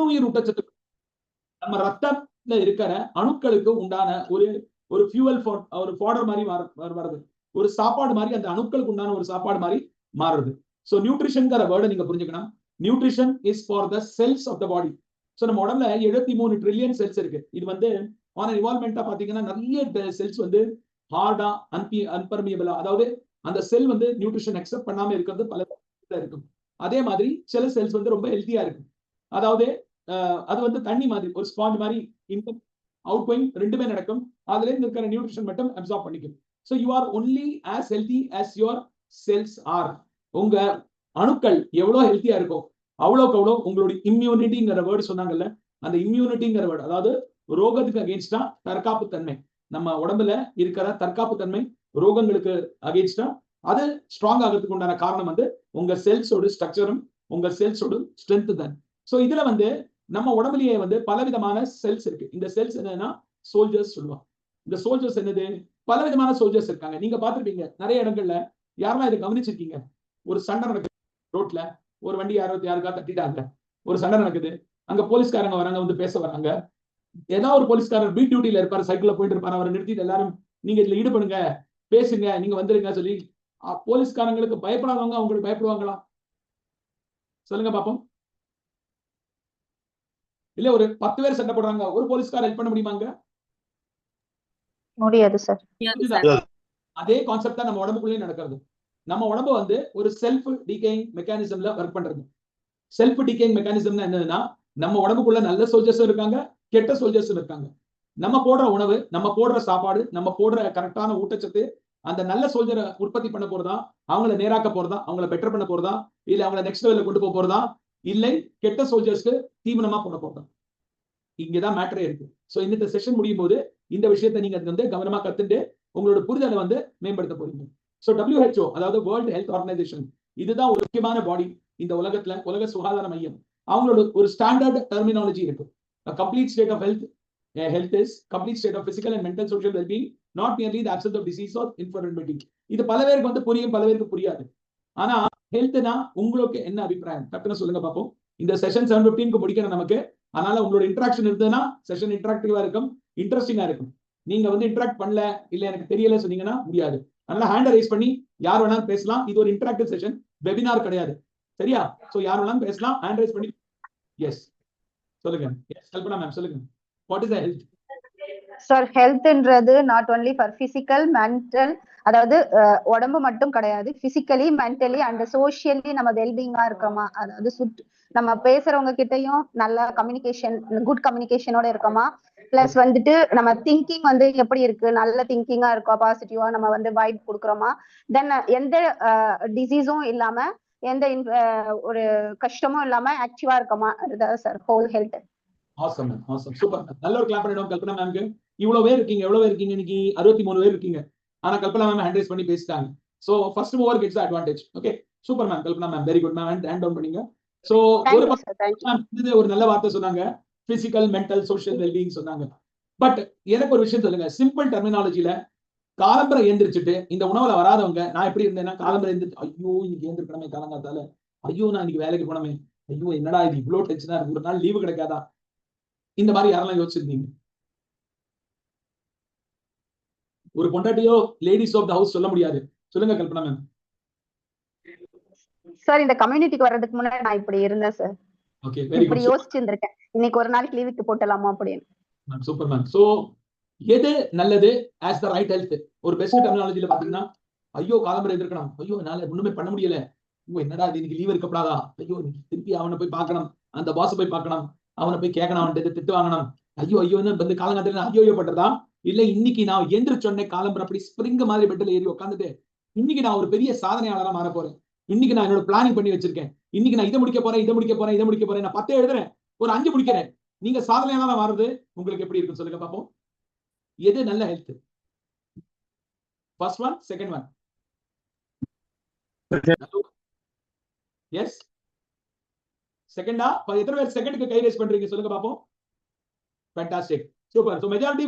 நுண்ணுயிர் ஊட்டச்சத்து நம்ம ரத்தத்துல இருக்கிற அணுக்களுக்கு உண்டான ஒரு ஒரு ஃபியூவல் ஒரு ஃபாடர் மாதிரி வருது ஒரு சாப்பாடு மாதிரி அந்த அணுக்களுக்கு உண்டான ஒரு சாப்பாடு மாதிரி மாறுது. ஸோ நியூட்ரிஷன்ங்கிற வேர்டை நீங்க புரிஞ்சுக்கணும். Nutrition is for the cells of the body so நம்ம உடம்புல எழுபத்தி மூணு ட்ரில்லியன் செல்ஸ் இருக்கு. இது வந்து ஆன இன்வால்மெண்டா பாத்தீங்கன்னா நிறைய செல்ஸ் வந்து ஹார்டா அன்பி அன்பர்மியபிளா அதாவது அந்த செல் வந்து நியூட்ரிஷன் அக்செப்ட் பண்ணாம இருக்கிறது பல இருக்கும். அதே மாதிரி சில செல்ஸ் வந்து ரொம்ப ஹெல்த்தியா இருக்கும். அதாவது அது வந்து தண்ணி மாதிரி ஒரு ஸ்பாஞ்ச் மாதிரி இன்கம் அவுட் கோயிங் ரெண்டுமே நடக்கும். அதுல இருந்து இருக்கிற நியூட்ரிஷன் மட்டும் அப்சார்ப் பண்ணிக்கும். So you are only as healthy as your cells are உங்க அணுக்கள் எவ்வளவு ஹெல்த்தியா இருக்கும் அவ்வளோக்கு அவ்வளோ உங்களுடைய இம்யூனிட்டிங்கிற வேர்டு சொன்னாங்கல்ல அந்த இம்யூனிட்டிங்கிற வேர்டு அதாவது ரோகத்துக்கு அகேன்ஸ்டா தற்காப்பு தன்மை நம்ம உடம்புல இருக்கிற தற்காப்பு தன்மை ரோகங்களுக்கு அகேன்ஸ்டா அது ஸ்ட்ராங் ஆகிறதுக்கு உண்டான காரணம் வந்து உங்க செல்ஸோட ஸ்ட்ரக்சரும் உங்க செல்ஸோட ஸ்ட்ரென்த் தான். ஸோ இதுல வந்து நம்ம உடம்புலயே வந்து பலவிதமான செல்ஸ் இருக்கு. இந்த செல்ஸ் என்னன்னா சோல்ஜர்ஸ் சொல்லுவாங்க. இந்த சோல்ஜர்ஸ் என்னது? பலவிதமான சோல்ஜர்ஸ் இருக்காங்க. நீங்க பாத்துருப்பீங்க நிறைய இடங்கள்ல யாரெல்லாம் இதை கவனிச்சிருக்கீங்க? ஒரு சண்டை நடக்குது. ரோட்ல ஒரு வண்டி யாரோ யாருக்கா தட்டிட்டாங்க. ஒரு சண்டை நடக்குது. அங்க போலீஸ்காரங்க வராங்க வந்து பேச வராங்க. ஏதாவது ஒரு போலீஸ்காரர் பீட் டியூட்டியில இருப்பாரு சைக்கிள்ல போயிட்டு இருப்பாரு. அவரை நிறுத்திட்டு எல்லாரும் நீங்க இதுல ஈடுபடுங்க. பேசுங்க. நீங்க வந்துருங்க சொல்லி போலீஸ்காரங்களுக்கு பயப்படாதவங்க அவங்களுக்கு பயப்படுவாங்களா? சொல்லுங்க பாப்போம். இல்ல ஒரு பத்து பேர் சண்டை போடுறாங்க ஒரு போலீஸ்கார ஹெல்ப் பண்ண முடியுமாங்க? முடியாது சார். அதே கான்செப்ட் தான் நம்ம உடம்புக்குள்ளேயும் நடக்கிறது. நம்ம உடம்பு வந்து ஒரு செல்ஃப் டிகேயிங் மெக்கானிசம்ல ஒர்க் பண்றது. செல்ஃப் டிகேயிங் மெக்கானிசம்னா என்னதுன்னா நம்ம உடம்புக்குள்ள நல்ல சோல்ஜர்ஸும் இருக்காங்க கெட்ட சோல்ஜர்ஸும் இருக்காங்க. நம்ம போடுற உணவு நம்ம போடுற சாப்பாடு நம்ம போடுற கரெக்டான ஊட்டச்சத்து அந்த நல்ல சோல்ஜரை உற்பத்தி பண்ண போறதா அவங்கள நேராக்க போறதா அவங்கள பெட்டர் பண்ண போறதா இல்ல அவங்கள நெக்ஸ்ட் லெவலில் கொண்டு போக போறதா இல்லை கெட்ட சோல்ஜர்ஸ்க்கு தீவனமா பண்ண போகணும் இங்கதான் மேட்டரே இருக்கு. ஸோ இந்த செஷன் முடியும் போது இந்த விஷயத்தை நீங்க வந்து கவனமா கத்துட்டு உங்களோட புரிதலை வந்து மேம்படுத்த போறீங்க. ஸோ டபிள்யூஹெச்ஓ அதாவது வேர்ல்டு ஹெல்த் ஆர்கனைசேஷன் இதுதான் ஒரு முக்கியமான பாடி இந்த உலகத்துல உலக சுகாதார மையம். அவங்களோட ஒரு ஸ்டாண்டர்ட் டெர்மினாலஜி இருக்கு. Complete state of health health is complete state of physical and mental social wellbeing not nearly the absence of disease or infirmity இது பல பேருக்கு வந்து புரியும் பல பேருக்கு புரியாது. ஆனா ஹெல்த்னா உங்களுக்கு என்ன அபிப்பிராயம்? டக்குன்னு சொல்லுங்க பார்ப்போம் இந்த செஷன் செவன் பிப்டீனுக்கு முடிக்கணும் நமக்கு. அதனால உங்களோட இன்ட்ராக்ஷன் இருந்ததுன்னா செஷன் இன்ட்ராக்டிவா இருக்கும் இன்ட்ரெஸ்டிங்கா இருக்கும். நீங்க வந்து இன்ட்ராக்ட் பண்ணல இல்ல எனக்கு தெரியல சொன்னீங்கன்னா முடியாது. அதனால ஹேண்ட் ரைஸ் பண்ணி யார் வேணாலும் பேசலாம். இது ஒரு இன்ட்ராக்டிவ் செஷன் வெபினார் கிடையாது. சரியா? சோ யார் வேணாலும் பேசலாம். ஹேண்ட் ரைஸ் பண்ணி எஸ் சொல்லுங்க. எஸ் கல்பனா மேம் சொல்லுங்க. What is the health sir ஹெல்த்ன்றது not only for physical mental அதாவது உடம்பு மட்டும் கிடையாது பிசிக்கலி மென்டலி அண்ட் சோசியலி நம்ம வெல்பீங்கா இருக்கோமா? அதாவது சுட் நம்ம பேசுறவங்க கிட்டயும் நல்ல கம்யூனிகேஷன் குட் கம்யூனிகேஷனோட இருக்கோமா? பிளஸ் வந்துட்டு நம்ம திங்கிங் வந்து எப்படி இருக்கு? நல்ல திங்கிங்கா இருக்கா? பாசிட்டிவா நம்ம வந்து வைப் கொடுக்குறோமா? தென் எந்த டிசீஸும் இல்லாம எந்த ஒரு கஷ்டமும் இல்லாம ஆக்டிவா இருக்கோமா? அதுதான் sir whole health awesome awesome super நல்ல ஒரு கிளாப் பண்ணிடும் கல்பனா மேம்க்கு இவ்வளவு பேர் இருக்கீங்க எவ்வளவு பேர் இருக்கீங்க இன்னைக்கு? அறுபத்தி மூணு பேர் இருக்கீங்க. ஆனா கல்பனா மேம் ஹேண்ட் ரைஸ் பண்ணி பேசிட்டாங்க. So first mover gets advantage okay super ma'am Kalpana ma'am very good ma'am hand down பண்ணீங்க. சோ ஒரு ஒரு நல்ல வார்த்தை சொன்னாங்க. பிசிக்கல் மென்டல் சோஷியல் வெல்பீயிங் சொன்னாங்க. பட் எனக்கு ஒரு விஷயம் சொல்லுங்க. சிம்பிள் டெர்மினாலஜில காலம்பரை எந்திரிச்சிட்டு இந்த உணவுல வராதவங்க நான் எப்படி இருந்தேன்னா காலம்பரை எந்திரிச்சு ஐயோ இன்னைக்கு ஏந்திருக்கணுமே காலங்காத்தால. ஐயோ நான் இன்னைக்கு வேலைக்கு போனமே. ஐயோ என்னடா இது இவ்வளவு டென்ஷனா இருக்கு. ஒரு நாள் லீவு கிடைக்காதா? இந்த மாதிரி யாரெல்லாம் யோசிச்சிருந்தீங்க? ஒரு பொண்டாட்டியோ லேடிஸ் ஆஃப் த ஹவுஸ் சொல்ல முடியாது. சொல்லுங்க கல்பனா மேம் சார் இந்த கம்யூனிட்டிக்கு வர்றதுக்கு முன்னாடி நான் இப்படி இருந்தேன் சார் ஓகே வெரி குட் யோசிச்சு இருந்திருக்கேன் இன்னைக்கு ஒரு நாளைக்கு லீவுக்கு போட்டலாமா அப்படின்னு. மேம் சூப்பர் மேம் சோ எது நல்லது? ஆஸ் த ரைட் ஹெல்த் ஒரு பெஸ்ட் டெர்மினாலஜில பாத்தீங்கன்னா ஐயோ காலம்பரை எதிர்க்கணும் ஐயோ என்னால ஒண்ணுமே பண்ண முடியல. ஐயோ என்னடா இது? இன்னைக்கு லீவ் இருக்கப்படாதா ஐயோ திருப்பி அவனை போய் பார்க்கணும். அந்த பாஸ் போய் பார்க்கணும். அவனை போய் கேட்கணும். அவன்கிட்ட திட்டு வாங்கணும். ஐயோ ஐயோ வந்து காலங்காலத்துல ஐயோ ஐயோ பண்றதா? இல்ல இன்னைக்கு நான் என்று சொன்ன காலம்பரை அப்படி ஸ்ப்ரிங் மாதிரி பெட்டில் ஏறி உட்காந்துட்டு இன்னைக்கு நான் ஒரு பெரிய சாதனையாளராக மாற போறேன். இன்னைக்கு நான் என்னோட பிளானிங் பண்ணி வச்சிருக்கேன். இன்னைக்கு நான் இதை முடிக்க போறேன் இதை முடிக்க போறேன் இதை முடிக்க போறேன் நான் பத்தே எழுதுறேன். ஒரு அஞ்சு முடிக்கிறேன். நீங்க சாதனையாளராக மாறுறது உங்களுக்கு எப்படி இருக்குன்னு சொல்லுங்க பாப்போம். எது நல்ல health first one second one yes செகண்டா எத்தனை பேர் செகண்டுக்கு கை ரேஸ் பண்றீங்க சொல்லுங்க பாப்போம். Fantastic super so majority